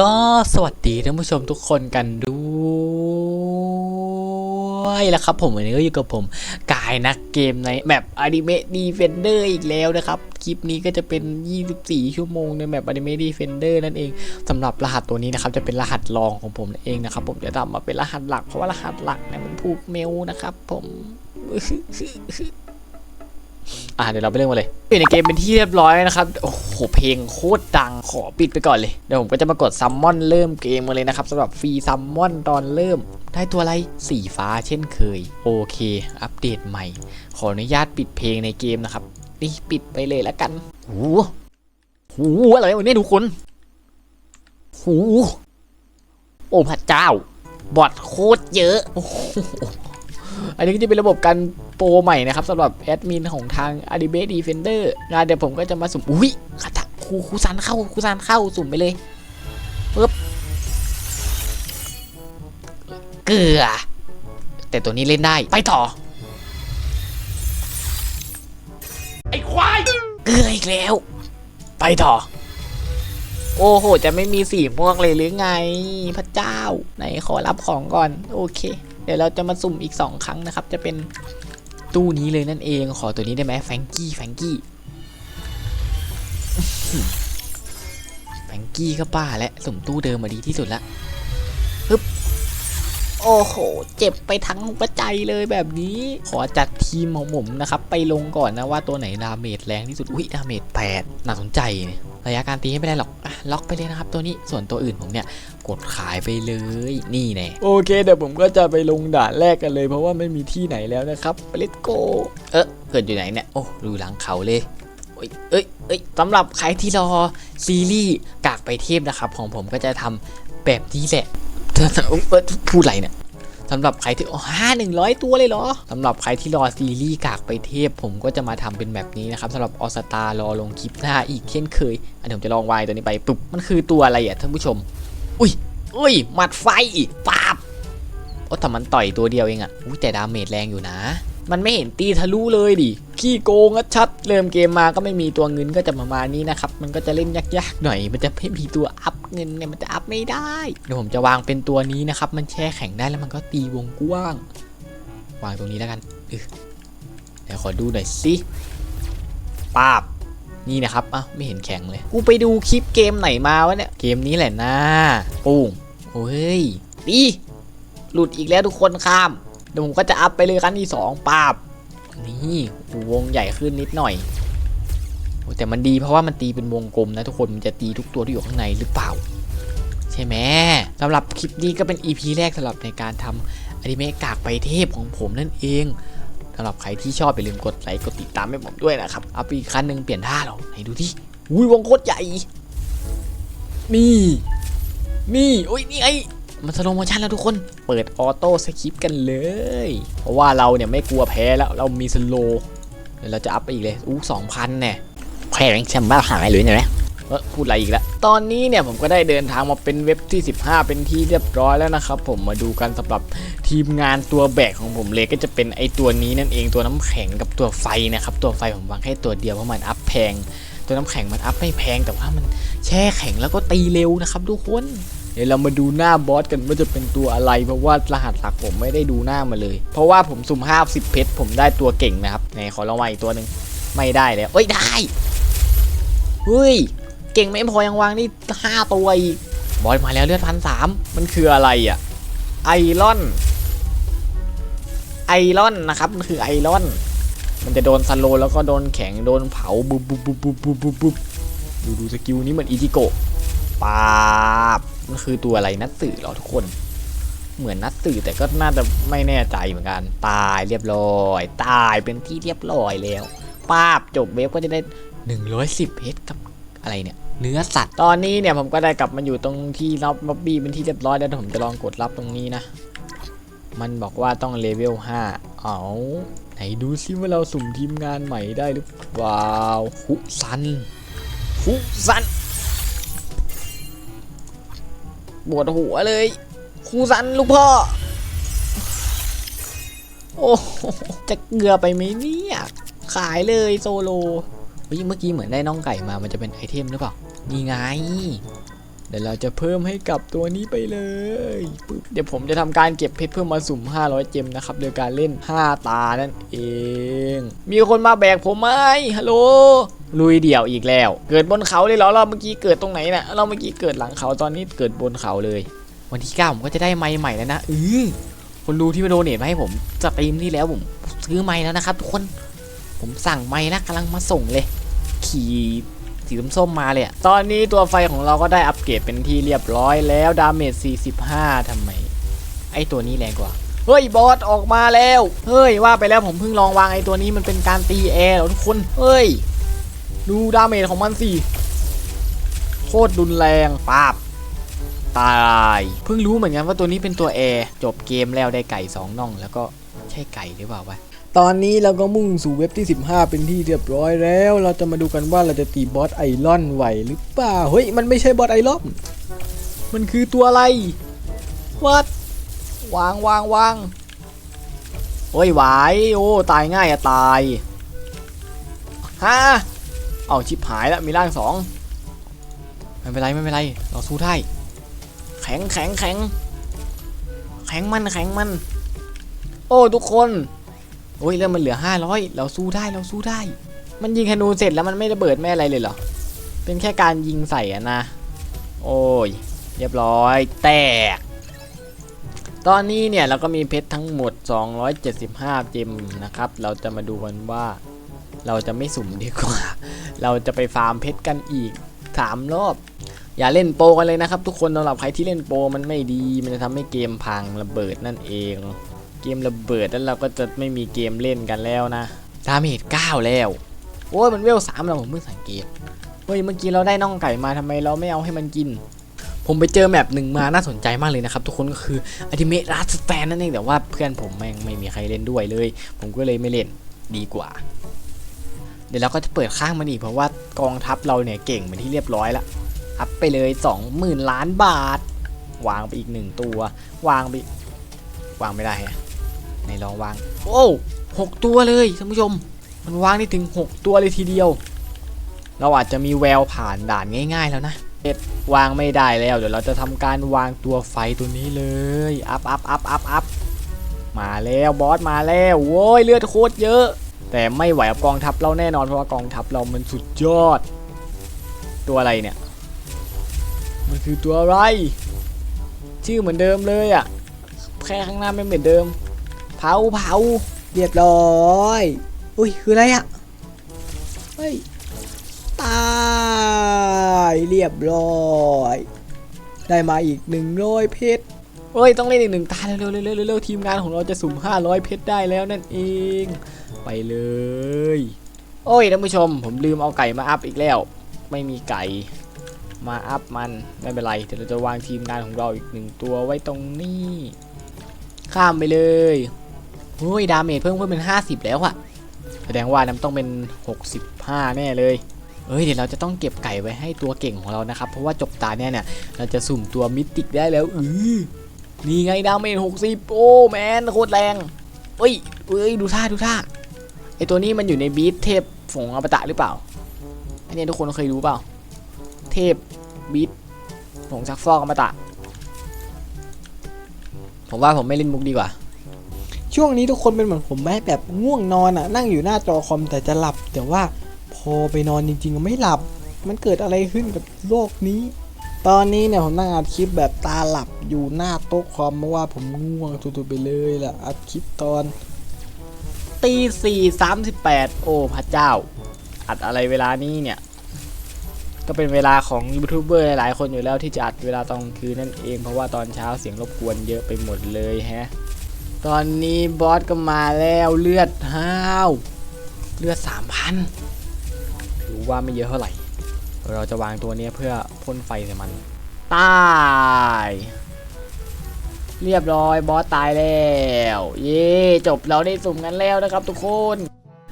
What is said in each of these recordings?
ก็สวัสดีท่านผู้ชมทุกคนกันด้วยแล้วครับ ผมวันนี้ก็อยู่กับผม กายนักเกมในแบบอนิเมะดีเฟนเดอร์อีกแล้วนะครับ คลิปนี้ก็จะเป็น 24 ชั่วโมงในแบบอนิเมะดีเฟนเดอร์นั่นเองสำหรับรหัสตัวนี้นะครับ จะเป็นรหัสรองของผมเองนะครับ ผมจะทำมาเป็นรหัสหลักเพราะว่ารหัสหลักเนี่ยมันผูกเมลนะครับ ผม อะเดี๋ยวเราไปเริ่มกันเลยอยู่ในเกมเป็นที่เรียบร้อยนะครับ โอ้โห เพลงโคตรดัง ขอปิดไปก่อนเลย เดี๋ยวผมก็จะมากดซัมมอนเริ่มเกมมาเลยนะครับสำหรับฟรีซัมมอนตอนเริ่ม ได้ตัวอะไร สีฟ้าเช่นเคย โอเค อัปเดตใหม่ ขออนุญาตปิดเพลงในเกมนะครับ นี่ปิดไปเลยแล้วกันหูหูอะไรวะเนี่ยทุกคนหูโอ้พระเจ้า บอทโคตรเยอะ อ้โหอันนี้ก็จะเป็นระบบการโปรใหม่นะครับสำหรับแอดมินของทาง a d i b a t e Defender นะเดี๋ยวผมก็จะมาสุ่มอุ้ยคาตะครูครูซันเข้าครูซันเข้าสุ่มไปเลยปึ๊บเกลือ แต่ตัวนี้เล่นได้ไปต่อ ไอ้ควายเกลืออีกแล้ว ไปต่อโอ้โห จะไม่มีสีม่วงเลยหรือไง พระเจ้า ไหนขอรับของก่อน โอเคเดี๋ยวเราจะมาสุ่มอีก 2 ครั้งนะครับ จะเป็นตู้นี้เลยนั่นเอง ขอตัวนี้ได้ไหมแฟงกี้แฟงกี้แฟงกี้ก็ป้าและสุ่มตู้เดิมมาดีที่สุดละฮึบโอ้โห เจ็บไปทั้งหัวใจเลยแบบนี้ ขอจัดทีมของผมนะครับ ไปลงก่อนนะว่าตัวไหนดาเมจแรงที่สุด อุ้ยดาเมจ8น่าสนใจเนี่ย ระยะการตีให้ไม่ได้หรอกอะล็อกไปเลยนะครับ ตัวนี้ส่วนตัวอื่นผมเนี่ยกดขายไปเลยนี่แน่โอเคเดี๋ยวผมก็จะไปลงด่านแรกกันเลย เพราะว่าไม่มีที่ไหนแล้วนะครับไปเลตโกเออเกิดอยู่ไหนเนี่ยโอ้ดูหลังเขาเลยโอ้ยเอ้ยเอ้ยสำหรับใครที่รอซีรีส์กากไปเทพนะครับ ของผมก็จะทำแบบนี้แหละเออพูดอะไรเนี่ย สำหรับใครที่ห้าหนึ่งร้อยตัวเลยเหรอสำหรับใครที่รอซีรีส์กากไปเทพ ผมก็จะมาทำเป็นแบบนี้นะครับสำหรับออสตารอลงคลิปหน้าอีกเช่นเคยอันนี้ผมจะลองวายตัวนี้ไปปุ๊บมันคือตัวอะไรอะท่านผู้ชม อุ้ยอุ้ยหมัดไฟปาบโอ้แต่มันต่อยตัวเดียวเองอะอุ้ยแต่ดาเมจแรงอยู่นะ มันไม่เห็นตีทะลุเลยดิ ขี้โกงอะชัด เริ่มเกมมาก็ไม่มีตัวเงินก็จะประมาณนี้นะครับ มันก็จะเล่นยากๆหน่อย มันจะไม่มีตัวอัพเงินเนี่ย มันจะอัพไม่ได้ เดี๋ยวผมจะวางเป็นตัวนี้นะครับ มันแช่แข็งได้แล้วมันก็ตีวงกว้าง วางตรงนี้แล้วกันเดี๋ยวขอดูหน่อยสิปาบนี่นะครับอะไม่เห็นแข็งเลย กูไปดูคลิปเกมไหนมาวะเนี่ย เกมนี้แหละนะปุ้งโอ้ยดีหลุดอีกแล้วทุกคนข้าม เดี๋ยวผมก็จะอัพไปเลยครั้งที่สองปาบนี่วงใหญ่ขึ้นนิดหน่อยแต่มันดีเพราะว่ามันตีเป็นวงกลมนะทุกคนมันจะตีทุกตัวที่อยู่ข้างในหรือเปล่า ใช่ไหมสำหรับคลิปนี้ก็เป็น EP แรกสำหรับในการทำอนิเมะกากไปเทพของผมนั่นเองสำหรับใครที่ชอบอย่าลืมกดไลค์กดติดตามให้ผมด้วยนะครับเอาไปอีกคันหนึ่งเปลี่ยนท่าเราไหนดูที่อุ้ยวงโคตรใหญ่นี่นี่อุ้ยนี่ไอ มันสโลโมชั่นแล้วทุกคน เปิดออโต้สคริปกันเลย เพราะว่าเราเนี่ยไม่กลัวแพ้แล้ว เรามีสโลเดี๋ยวเราจะอัพไปอีกเลย อู้สองพันเนี่ยแพ้แรงแชมป์บ้าหายหรือไงเนี่ยเออพูดอะไรอีกแล้ว ตอนนี้เนี่ยผมก็ได้เดินทางมาเป็นเว็บที่ 15 เป็นที่เรียบร้อยแล้วนะครับ ผมมาดูกันสำหรับทีมงานตัวแบกของผมเลยก็จะเป็นไอตัวนี้นั่นเองตัวน้ำแข็งกับตัวไฟนะครับ ตัวไฟผมวางแค่ตัวเดียวเพราะมันอัพแพง ตัวน้ำแข็งมันอัพไม่แพงแต่ว่ามันแช่แข็งแล้วก็ตีเร็วนะครับทุกคน เดี๋ยวเรามาดูหน้าบอสกันว่าจะเป็นตัวอะไร เพราะว่ารหัสหลักผมไม่ได้ดูหน้ามาเลย เพราะว่าผมสุ่ม50เพชรผมได้ตัวเก่งนะครับไหนขอลองมาอีกตัวหนึ่งไม่ได้แล้วเอ้ยได้เฮ้ยเก่งไม่พอยังวางนี่ห้าตัวอีกบอสมาแล้วเลือดพันสามมันคืออะไรอะไอรอนไอรอนนะครับมันคือไอรอน มันจะโดนสโลแล้วก็โดนแข็งโดนเผาบุบบุบบุบบุบบุบบุบบุบดูดูสกิลนี้เหมือนอิจิโกะปาบ มันคือตัวอะไรนัตสึเหรอทุกคน เหมือนนัตสึแต่ก็น่าจะไม่แน่ใจเหมือนกัน ตายเรียบร้อย ตายเป็นที่เรียบร้อยแล้วป้าบจบเวฟก็จะได้ 110เพชรกับอะไรเนี่ย เนื้อสัตว์ ตอนนี้เนี่ยผมก็ได้กลับมาอยู่ตรงที่รับล็อบบี้เป็นที่เรียบร้อยแล้วผมจะลองกดรับตรงนี้นะ มันบอกว่าต้องเลเวล5เอาไหนดูซิว่าเราสุ่มทีมงานใหม่ได้หรือเปล่าคุซันคุซัน ปวดหัวเลยคุซันลูกพ่อ โอ้โหจะเกลือไปไหมเนี่ยขายเลยโซโลเฮ้ยเมื่อกี้เหมือนได้น้องไก่มามันจะเป็นไอเทมหรือเปล่า นี่ไง เดี๋ยวเราจะเพิ่มให้กับตัวนี้ไปเลยปึ๊บเดี๋ยวผมจะทำการเก็บเพชรเพื่อมาสุ่ม 500 เจมนะครับ โดยการเล่น 5 ตานั่นเอง มีคนมาแบกผมไหมฮัลโหล ลุยเดี่ยวอีกแล้ว เกิดบนเขาเลยเหรอเราเมื่อกี้เกิดตรงไหนนะ่ะเราเมื่อกี้เกิดหลังเขาตอนนี้เกิดบนเขาเลย วันที่9ผมก็จะได้ไม้ใหม่แล้วนะอือคนดูที่มาโดเนทมาให้ผมสตรีมที่แล้วผมซื้อไม้แล้วนะครับทุกคนผมสั่งไม้นะกำลังมาส่งเลย ขี่สีส้มมาเลยตอนนี้ตัวไฟของเราก็ได้อัปเกรดเป็นที่เรียบร้อยแล้วดาเมจ45ทำไม ไอตัวนี้แรงกว่าเฮ้ยบอสออกมาแล้ว เฮ้ยว่าไปแล้วผมเพิ่งลองวางไอตัวนี้มันเป็นการตีแอร์เหรอทุกคน เฮ้ย ดูดาเมจของมันสิโคตรรุนแรงปาบตายเพิ่งรู้เหมือนกันว่าตัวนี้เป็นตัวแอร์จบเกมแล้วได้ไก่สองน่อง แล้วก็ใช่ไก่หรือเปล่าวะตอนนี้เราก็มุ่งสู่เว็บที่ 15 เป็นที่เรียบร้อยแล้ว เราจะมาดูกันว่าเราจะตีบอสไอรอนไหวหรือเปล่าเฮ้ยมันไม่ใช่บอสไอรอนมันคือตัวอะไรวัดวางวางวางโอ้ยไหวโอ้ตายง่ายอะตายฮะ เอาชิบหายแล้วมีร่างสองไม่เป็นไรไม่เป็นไรเราสู้ได้แข็งแข็งแข็งแข็งมันแข็งมัน โอ้ทุกคนโอ้ยเริ่มมันเหลือ 500 เราสู้ได้เราสู้ได้ มันยิงธนูเสร็จแล้วมันไม่ระเบิดไม่อะไรเลยเหรอ เป็นแค่การยิงใส่อะนะ โอ้ย เรียบร้อยแตก ตอนนี้เนี่ยเราก็มีเพชรทั้งหมด 275 เจมนะครับ เราจะมาดูกันว่า เราจะไม่สุ่มดีกว่า เราจะไปฟาร์มเพชรกันอีก3รอบ อย่าเล่นโปรกันเลยนะครับ ทุกคนสำหรับใครที่เล่นโปรมันไม่ดี มันจะทำให้เกมพังระเบิดนั่นเอง เกมระเบิดแล้วเราก็จะไม่มีเกมเล่นกันแล้วนะดาเมจ9แล้วโอ้ยมันเวลสามแล้วผมเพิ่งสังเกตเฮ้ยเมื่อกี้เราได้น่องไก่มาทำไมเราไม่เอาให้มันกิน ผมไปเจอแมปหนึ่งมาน่าสนใจมากเลยนะครับ ทุกคนก็คืออ t ิเม e รัสแตนนั่นเองแต่ว่าเพื่อนผมแม่งไม่มีใครเล่นด้วยเลย ผมก็เลยไม่เล่นดีกว่า เดี๋ยวเราก็จะเปิดข้างมันอีกเพราะว่ากองทัพเราเนี่ยเก่งเป็นที่เรียบร้อยแล้วอัพไปเลย 20,000 ล้านบาท วางไปอีกหนึ่งตัว วางไปวางไม่ได้ฮะไหนลองวาง โอ้หกตัวเลยท่านผู้ชม มันวางได้ถึง 6 ตัวเลยทีเดียว เราอาจจะมีแววผ่านด่านง่าย ๆ แล้วนะเอ็ดวางไม่ได้แล้ว เดี๋ยวเราจะทำการวางตัวไฟตัวนี้เลย อัพอัพอัพอัพอัพมาแล้วบอสมาแล้วโว้ยเลือดโคตรเยอะ แต่ไม่ไหวกับกองทัพเราแน่นอนเพราะว่ากองทัพเรามันสุดยอด ตัวอะไรเนี่ย มันคือตัวอะไร ชื่อเหมือนเดิมเลยอะ่ะแค่ข้างหน้าไม่เหมือนเดิม เผาเผาเรียบร้อยอุ้ยคืออะไรอะ่ะเฮ้ยตายเรียบร้อย ได้มาอีกหนึ่งร้อยเพชร เฮ้ยต้องเล่นอีกหนึ่งตาเร็วๆเร็วๆเร็วๆทีมงานของเราจะสุ่ม 500 เพชรได้แล้วนั่นเอง ไปเลย โอ้ยท่านผู้ชม ผมลืมเอาไก่มาอัพอีกแล้ว ไม่มีไก่มาอัพมันไม่เป็นไรเดี๋ยวเราจะวางทีมงานของเราอีกหนึ่งตัวไว้ตรงนี้ ข้ามไปเลยเฮ้ยดาเมจเพิ่มขึ้นเป็น 50 แล้วอะแสดงว่าน้ำต้องเป็น 65 แน่เลยเอ้ยเดี๋ยวเราจะต้องเก็บไก่ไว้ให้ตัวเก่งของเรานะครับ เพราะว่าจบตาเนี่ยเนี่ยเราจะสุ่มตัวมิติกได้แล้วอือ นี่ไงดาเมจ60โอ้แมนโคตรแรงเอ้ยเอ้ยดูท่าดูท่าไอตัวนี้มันอยู่ในบีทเทพฝงอมตะหรือเปล่าอันนี้ทุกคนเคยรู้เปล่า เทพบีทผงซักฟอกอมตะ ผมว่าผมไม่เล่นมุกดีกว่า ช่วงนี้ทุกคนเป็นเหมือนผมไหมแบบง่วงนอนอะนั่งอยู่หน้าจอคอมแต่จะหลับ แต่ว่าพอไปนอนจริงๆไม่หลับ มันเกิดอะไรขึ้นกับโลกนี้ ตอนนี้เนี่ยผมนั่งอัดคลิปแบบตาหลับอยู่หน้าโต๊ะคอมเพราะว่าผมง่วงสุดๆไปเลยล่ะอัดคลิปตอนตีสี่สามสิบแปดโอ้พระเจ้า อัดอะไรเวลานี้เนี่ย ก็เป็นเวลาของยูทูบเบอร์หลายๆคนอยู่แล้วที่จะอัดเวลาตอนกลางคืนนั่นเองเพราะว่าตอนเช้าเสียงรบกวนเยอะไปหมดเลยแฮะ ตอนนี้บอสก็มาแล้วเลือดห้าว เลือดสามพันถือว่าไม่เยอะเท่าไหร่ เราจะวางตัวเนี้ยเพื่อพ่นไฟใส่มัน ตาย เรียบร้อยบอสตายแล้ว เย่จบเราได้สุ่มกันแล้วนะครับ ทุกคน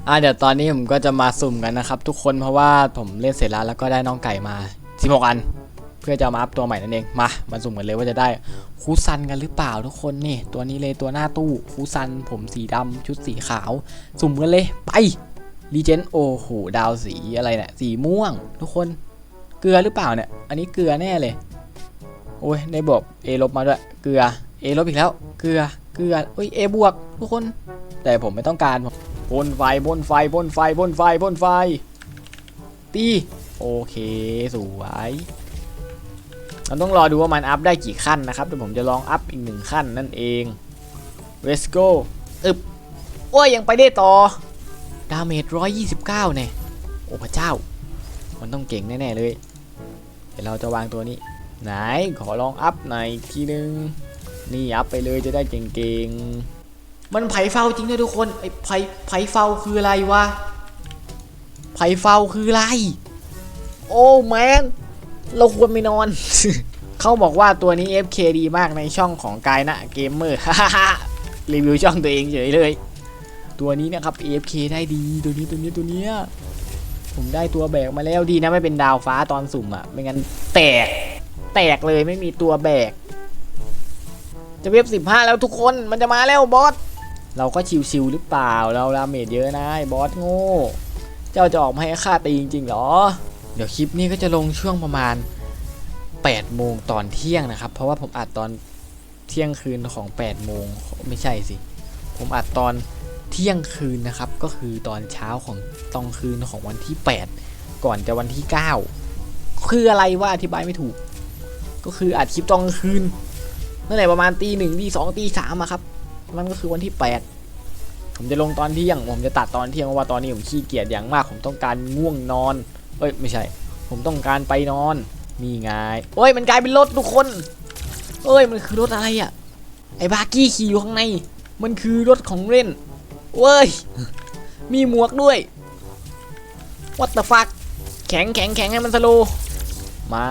อะเดี๋ยวตอนนี้ผมก็จะมาสุ่มกันนะครับ ทุกคนเพราะว่าผมเล่นเสร็จแล้วแล้วก็ได้น้องไก่มา16อัน เพื่อจะเอามาอัพตัวใหม่นั่นเองมามาสุ่มกันเลยว่าจะได้คูซันกันหรือเปล่าทุกคนนี่ ตัวนี้เลยตัวหน้าตู้คูซัน ผมสีดำชุดสีขาว สุ่มกันเลยไปรีเจนโอ้โหดาวสีอะไรเนี่ยสีม่วง ทุกคน เกลือหรือเปล่าเนี่ย อันนี้เกลือแน่เลย โอ้ยได้บอก A ลบมาด้วย เกลือ A ลบอีกแล้ว เกลือ เกลือเอ้ย A บวกทุกคน แต่ผมไม่ต้องการบนไฟบนไฟบนไฟบนไฟบนไฟ ตี โอเค สวยเราต้องรอดูว่ามันอัพได้กี่ขั้นนะครับเดี๋ยวผมจะลองอัพอีกหนึ่งขั้นนั่นเอง let's go อึบโอ้ยยังไปได้ต่อ ดาเมจ129เนี่ยโอ้พระเจ้า มันต้องเก่งแน่ ๆ เลย ดี๋ยวเราจะวางตัวนี้ ไหนขอลองอัพหน่อยอีกทีนึง นี่อัพไปเลยจะได้เก่งๆ มันไผ่เฝ้าจริงด้วยทุกคนไอ้ไผ่ไผ่เฝ้าคืออะไรวะ ไผ่เฝ้าคืออะไร โอ้แมน เราควรไม่นอน เขาบอกว่าตัวนี้ FK ดีมากในช่องของกายนะเกมเมอร์รีวิวช่องตัวเองเฉยเลย ตัวนี้นะครับ AFK ได้ดีตัวนี้ตัวนี้ตัวเนี้ย ผมได้ตัวแบกมาแล้วดีนะไม่เป็นดาวฟ้าตอนสุ่มอะไม่งั้นแตก แตกเลยไม่มีตัวแบก จะเว็บสิบห้าแล้วทุกคนมันจะมาแล้วบอส เราก็ชิวๆหรือเปล่าเราดาเมจเยอะนะไอ้บอสโง่ เจ้าจะออกมาให้ข้าตีจริงๆหรอ เดี๋ยวคลิปนี้ก็จะลงช่วงประมาณ8โมงตอนเที่ยงนะครับ เพราะว่าผมอัดตอนเที่ยงคืนของ8โมงไม่ใช่สิ ผมอัดตอน ที่ยงคืนนะครับ ก็คือตอนเช้าของตอนคืนของวันที่ 8 ก่อนจะวันที่ 9 คืออะไรว่าอธิบายไม่ถูก ก็คืออัดคลิปตอนกลางคืนนั่นแหละประมาณตีหนึ่งตีสองตีสามอะครับ มันก็คือวันที่ 8 ผมจะลงตอนเที่ยง ผมจะตัดตอนเที่ยงเพราะว่าตอนนี้ผมขี้เกียจอย่างมาก ผมต้องการง่วงนอน เอ้ยไม่ใช่ ผมต้องการไปนอนนี่ไงโอ้ยมันกลายเป็นรถทุกคน เอ้ยมันคือรถอะไรอะไอ้บากี้ขี่อยู่ข้างใน มันคือรถของเล่น เว้ย มีหมวกด้วย what the f u แข็งแข็งแข็งให้มันสโล มา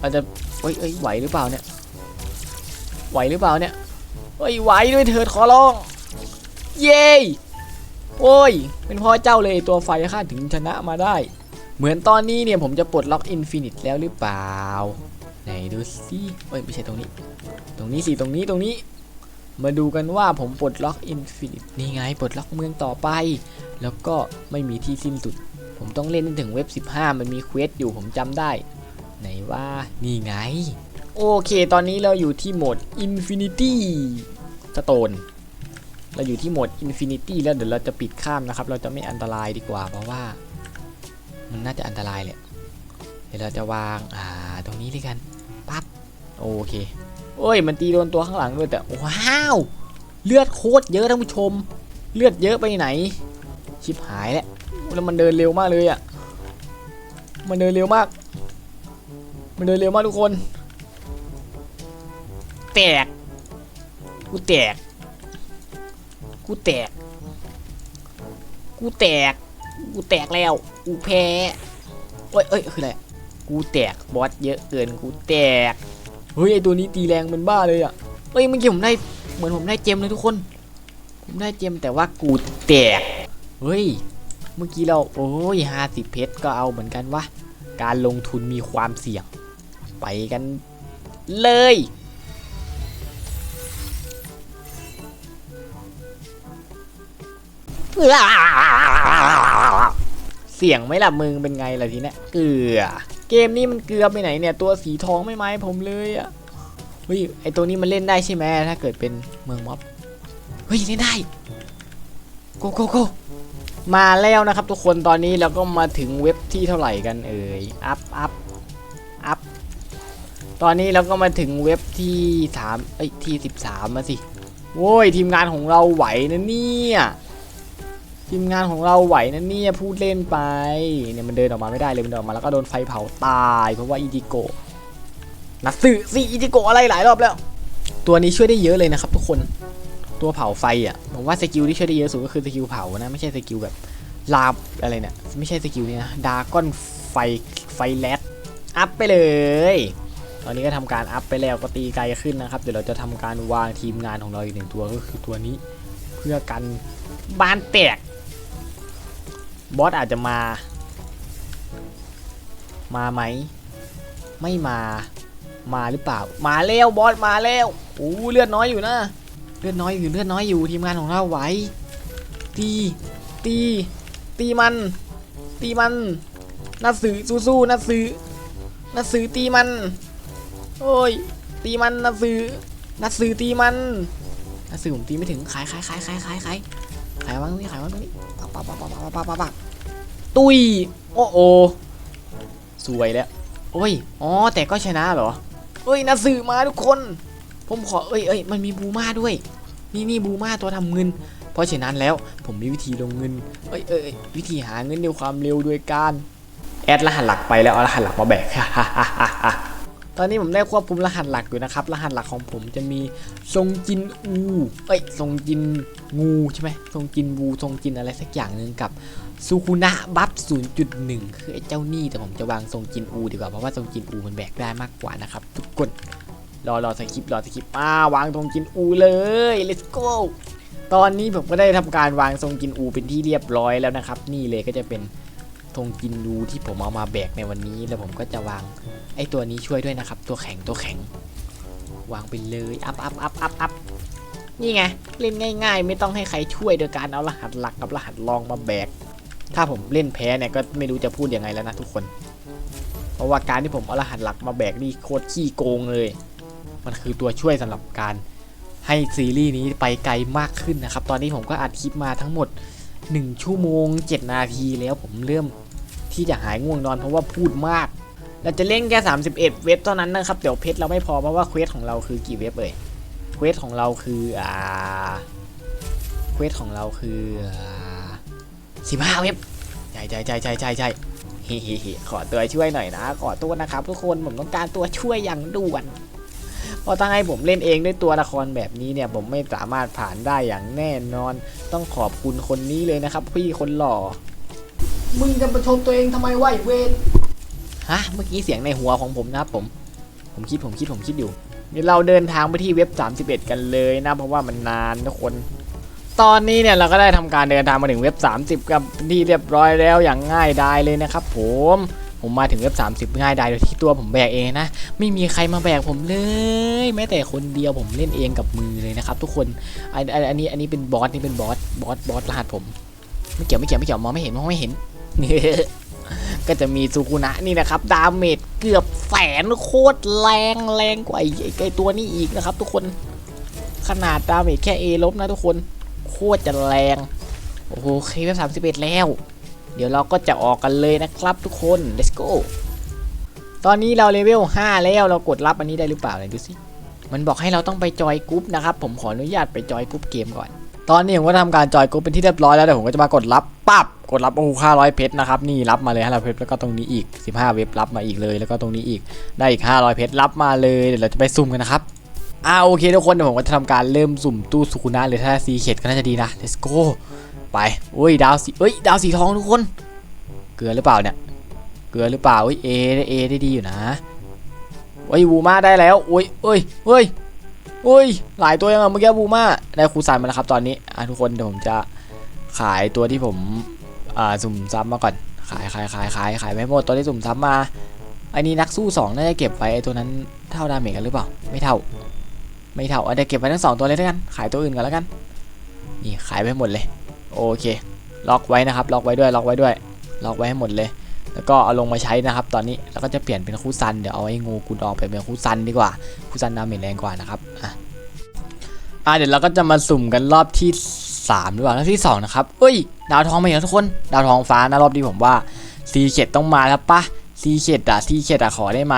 เราจจะเอ้ยเอ้ยไหวหรือเปล่าเนี่ย ไหวหรือเปล่าเนี่ยเอ้ยไหวด้วยเถิดขอร้อง เย้โอ้ย เป็นเพ่อเจ้าเลยตัวไฟข้าถึงชนะมาได้ เหมือนตอนนี้เนี่ยผมจะปลดล็อกอินฟินิตแล้วหรือเปล่า ไหนดูสิเอ้ยไม่ใช่ตรงนี้ ตรงนี้สิตรงนี้ตรงนี้ มาดูกันว่าผมปลดล็อกอินฟินิตนี่ไงปลดล็อกเมืองต่อไป แล้วก็ไม่มีที่สิ้นสุด ผมต้องเล่นจนถึงเว็บ 15 มันมีเควสอยู่ผมจำได้ ไหนว่านี่ไง โอเค ตอนนี้เราอยู่ที่โหมด Infinity Stone เราอยู่ที่โหมด Infinity แล้วเดี๋ยวเราจะปิดข้ามนะครับ เราจะไม่อันตรายดีกว่าเพราะว่า มันน่าจะอันตรายแหละเดี๋ยวเราจะวางอ่าตรงนี้ด้วยกันปั๊บโอเค โอ้ย มันตีโดนตัวข้างหลังด้วยแต่ว้าว เลือดโคตรเยอะท่านผู้ชม เลือดเยอะไปไหน ชิบหายแล้วแล้วมันเดินเร็วมากเลยอะ่ะ มันเดินเร็วมาก มันเดินเร็วมากทุกคน แตก กูแตก กูแตก กูแตก กูแตกแล้ว กูแพ้ เอ้ยเอ้ยคืออะไร กูแตกบอสเยอะเกิน กูแตก เฮ้ยไอตัวนี้ตีแรงเป็นบ้าเลยอะเฮ้ยเมื่อกี้ผมได้เหมือนผมได้เจมเลยทุกคน ผมได้เจมแต่ว่ากูแตกเฮ้ยเมื่อกี้เราโอ้ยห้าสิบเพชรก็เอาเหมือนกันวะการลงทุนมีความเสี่ยง ไปกันเลยเสียงไหม่ล่ะมึงเป็นไงล่ะทีเนี้ยเกลือ เกมนี้มันเกลือไปไหนเนี่ย ตัวสีทองไม่ไม้ผมเลยอะเฮ้ยไอตัวนี้มันเล่นได้ใช่ไหมถ้าเกิดเป็นเมืองม็อบเฮ้ยเล่นได้โกโกโกมาแล้วนะครับทุกคนตอนนี้เราก็มาถึงเว็บที่เท่าไหร่กันเอ่ยอัพอัพอัพตอนนี้เราก็มาถึงเว็บที่สามเอ้ยที่สิบสามมาสิโว้ยทีมงานของเราไหวนะเนี่ย ทีมงานของเราไหวนะเนี่ยพูดเล่นไปเนี่ยมันเดินออกมาไม่ได้เลยมันเดินออกมาแล้วก็โดนไฟเผาตายเพราะว่าอิจิโกะนักสือสิอิจิโกะอะไรหลายรอบแล้ว ตัวนี้ช่วยได้เยอะเลยนะครับ ทุกคนตัวเผาไฟอะผมว่าสกิลที่ช่วยได้เยอะสุดก็คือสกิลเผานะไม่ใช่สกิลแบบลาบอะไรเนี่ยไม่ใช่สกิลนี้นะดาก้อนไฟไฟแลดอัพไปเลย ตอนนี้ก็ทำการอัพไปแล้วก็ตีไกลขึ้นนะครับ เดี๋ยวเราจะทำการวางทีมงานของเราอีกหนึ่งตัวก็คือตัวนี้ เพื่อกันบ้านแตก บอสอาจจะมา มาไหม ไม่มา มาหรือเปล่า มาแล้วบอสมาแล้วโอ้เลือดน้อยอยู่นะ เลือดน้อยอยู่เลือดน้อยอยู่ทีมงานของเราไหว ตี ตี ตีมัน ตีมันนัดสือสู้ๆนัดสือนัดสือตีมัน โอ้ย ตีมันนัดซื้อนัดซื้อตีมันนัดซื้อผมตีไม่ถึงขายขายขายขายขายขาย ขายวางตรงนี้ขายวางตรงนี้ปับปับปับปับปับปับปับปับตุยโอ้โอสวยแล้วโอ้ยอ๋อแต่ก็ชนะเหรอเอ้ยนัดซื้อมาทุกคน ผมขอเอ้ยเอ้ยมันมีบูมาด้วย นี่นี่บูมาตัวทำเงิน เพราะฉะนั้นแล้วผมมีวิธีลงเงินเอ้ยเอ้ยวิธีหาเงินด้วยความเร็วโดยการแอดรหัสหลักไปแล้วเอารหัสหลักมาแบกฮ่าฮ่าฮ่า ตอนนี้ผมได้ควบคุมรหัสหลักอยู่นะครับ รหัสหลักของผมจะมีทรงจินอูเอ้ยทรงจินงูใช่ไหมทรงจินวูทรงจินอะไรสักอย่างหนึ่งกับซูคุนะบัฟ0.1 คือไอ้เจ้านี่แต่ผมจะวางทรงจินอูดีกว่าเพราะว่าทรงจินอูมันแบกได้มากกว่านะครับ ทุกคนรอรอสคริปต์รอสคริปต์มาวางทรงจินอูเลย let's go ตอนนี้ผมก็ได้ทำการวางทรงจินอูเป็นที่เรียบร้อยแล้วนะครับ นี่เลยก็จะเป็น ทรงจินอูที่ผมเอามาแบกในวันนี้ แล้วผมก็จะวางไอ้ตัวนี้ช่วยด้วยนะครับ ตัวแข็งตัวแข็ง วางไปเลยอัพอัพอัพอัพอัพนี่ไงเล่นง่าย ๆ ไม่ต้องให้ใครช่วยโดยการเอารหัสหลักกับรหัสรองมาแบก ถ้าผมเล่นแพ้เนี่ยก็ไม่รู้จะพูดยังไงแล้วนะทุกคน เพราะว่าการที่ผมเอารหัสหลักมาแบกนี่โคตรขี้โกงเลย มันคือตัวช่วยสำหรับการให้ซีรีส์นี้ไปไกลมากขึ้นนะครับ ตอนนี้ผมก็อัดคลิปมาทั้งหมด 1 ชั่วโมง 7 นาทีแล้วผมเริ่ม ที่จะหายง่วงนอนเพราะว่าพูดมาก เราจะเล่นแค่ 31 เว็บเท่านั้นนะครับ เดี๋ยวเพชรเราไม่พอเพราะว่าเควสของเราคือกี่เว็บเอ่ยเควสของเราคืออ่าเควสของเราคือสิบห้าเว็บใช่ใช่ใช่ใช่ใช่ใช่ฮ้เฮ้เฮ้ขอตัวช่วยหน่อยนะ ขอตัวนะครับทุกคนผมต้องการตัวช่วยอย่างด่วนเพราะถ้าให้ผมเล่นเองด้วยตัวละครแบบนี้เนี่ย ผมไม่สามารถผ่านได้อย่างแน่นอน ต้องขอบคุณคนนี้เลยนะครับ พี่คนหล่อ มึงจะประชมตัวเองทำไมวะไอ้เวนฮะเมื่อกี้เสียงในหัวของผมนะครับผม ผมคิดผมคิดผมคิดอยู่เดี๋ยวเราเดินทางไปที่เว็บ 31 กันเลยนะ เพราะว่ามันนานทุกคน ตอนนี้เนี่ยเราก็ได้ทำการเดินทางมาถึงเว็บ 30 กับที่เรียบร้อยแล้วอย่างง่ายดายเลยนะครับ ผมผมมาถึงเว็บ 30 ง่ายดายโดยที่ตัวผมแบกเองนะ ไม่มีใครมาแบกผมเลย แม้แต่คนเดียวผมเล่นเองกับมือเลยนะครับ ทุกคนอันอันอันนี้อันนี้เป็นบอสนี่เป็นบอสบอสบอสรหัสผม ไม่เกี่ยวไม่เกี่ยวไม่เกี่ยวมองไม่เห็นมองไม่เห็น ก็จะมีซูคุนะนี่นะครับ ดาเมจเกือบแสนโคตรแรงแรงกว่าไอ้ไอ้ตัวนี้อีกนะครับ ทุกคนขนาดดาเมจแค่ A ลบนะทุกคน โคตรจะแรง โอ้โหเคเว็บสามสิบเอ็ดแล้ว เดี๋ยวเราก็จะออกกันเลยนะครับทุกคน let's go ตอนนี้เราเลเวล5แล้วเรากดรับอันนี้ได้หรือเปล่าไหนดูสิมันบอกให้เราต้องไปจอยกรุ๊ปนะครับ ผมขออนุญาตไปจอยกรุ๊ปเกมก่อน ตอนนี้ผมก็ทำการจอยกรุ๊ปเป็นที่เรียบร้อยแล้วเดี๋ยวผมก็จะมากดรับปั๊บกดรับโอ้โห500เพชรนะครับนี่รับมาเลย500เพชรแล้วก็ตรงนี้อีก 15 เว็บรับมาอีกเลย แล้วก็ตรงนี้อีกได้อีก 500 เพชรรับมาเลยเดี๋ยวเราจะไปซุ่มกันนะครับอ่าโอเคทุกคนเดี๋ยวผมก็จะทำการเริ่มสุ่มตู้สุคุนะเลยถ้าซีเข็ดก็น่าจะดีนะ let's go ไปโอ้ยดาวสีเอ้ยดาวสีทองทุกคน เกลือหรือเปล่าเนี่ยเกลือหรือเปล่าเอ้ยเอเอได้ดีอยู่นะโอ้ยบูมาได้แล้วโอ้ยเอ้ยเฮ้ย อุ้ย หลายตัวยังอะเมื่อกี้บูมาได้ครูซันมาแล้วครับตอนนี้อะทุกคนเดี๋ยวผมจะขายตัวที่ผมอ่าสุ่มซ้ำมาก่อน ขายขายขายขายขายไม่หมดตัวที่สุ่มซ้ำมาอันนี้นักสู้สองน่าจะเก็บไว้ไอตัวนั้นเท่าดาเมจกันหรือเปล่า ไม่เท่า ไม่เท่าอะเดี๋ยวเก็บไว้ทั้งสองตัวเลยแล้วกัน ขายตัวอื่นก่อนแล้วกัน นี่ขายไปหมดเลย โอเค ล็อกไว้นะครับ ล็อกไว้ด้วย ล็อกไว้ด้วย ล็อกไว้ให้หมดเลย แล้วก็เอาลงมาใช้นะครับ ตอนนี้แล้วก็จะเปลี่ยนเป็นคู่ซันเดี๋ยวเอาไอ้งูกุดออกไปเป็นคู่ซันดีกว่าคู่ซันดาเมจแรงกว่านะครับอะเดี๋ยวเราก็จะมาสุ่มกันรอบที่3หรือเปล่ารอบที่2นะครับเอ้ยดาวทองมาอีกแล้วทุกคนดาวทองฟ้านะรอบนี้ผมว่าซีเข็ดต้องมาแล้วปะซีเข็ดอะซีเข็ดอะขอได้ไหม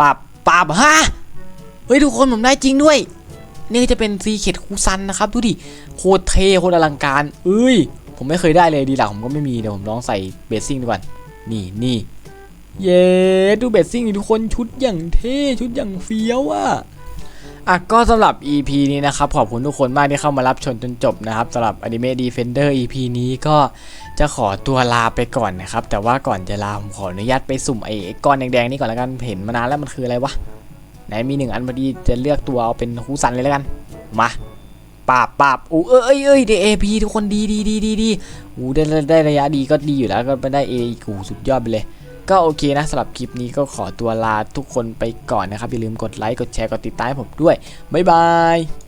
ปับปับฮะเฮ้ยทุกคนผมได้จริงด้วยนี่จะเป็นซีเข็ดคูซันนะครับดูดิโคตรเท่โคตรอลังการเอ้ยผมไม่เคยได้เลยดีหลักผมก็ไม่มีเดี๋ยวผมลองใส่เบสซิ่งดูก่อน นี่นี่เย้ดูเบสซิ่งทุกคนชุดอย่างเท่ชุดอย่างเฟี้ยวอะอะก็สำหรับ EP นี้นะครับขอบคุณทุกคนมากที่เข้ามารับชมจนจบนะครับสำหรับ Anime Defender EP นี้ก็จะขอตัวลาไปก่อนนะครับ แต่ว่าก่อนจะลาผมขออนุญาตไปสุ่มไอ้ก้อนแดงๆนี่ก่อนแล้วกันเห็นมานานแล้วมันคืออะไรวะไหนมีหนึ่งอันพอดีจะเลือกตัวเอาเป็นคูซันเลยแล้วกันมา ปาบปาบอู้เอ้ยเอ้ยเดเอพีทุกคนดีดีดีดีดีอู้ได้ได้ระยะดีก็ดีอยู่แล้วก็ไปได้เอกูสุดยอดไปเลย ก็โอเคนะสำหรับคลิปนี้ก็ขอตัวลาทุกคนไปก่อนนะครับ อย่าลืมกดไลค์กดแชร์กดติดตามให้ผมด้วย บ๊ายบาย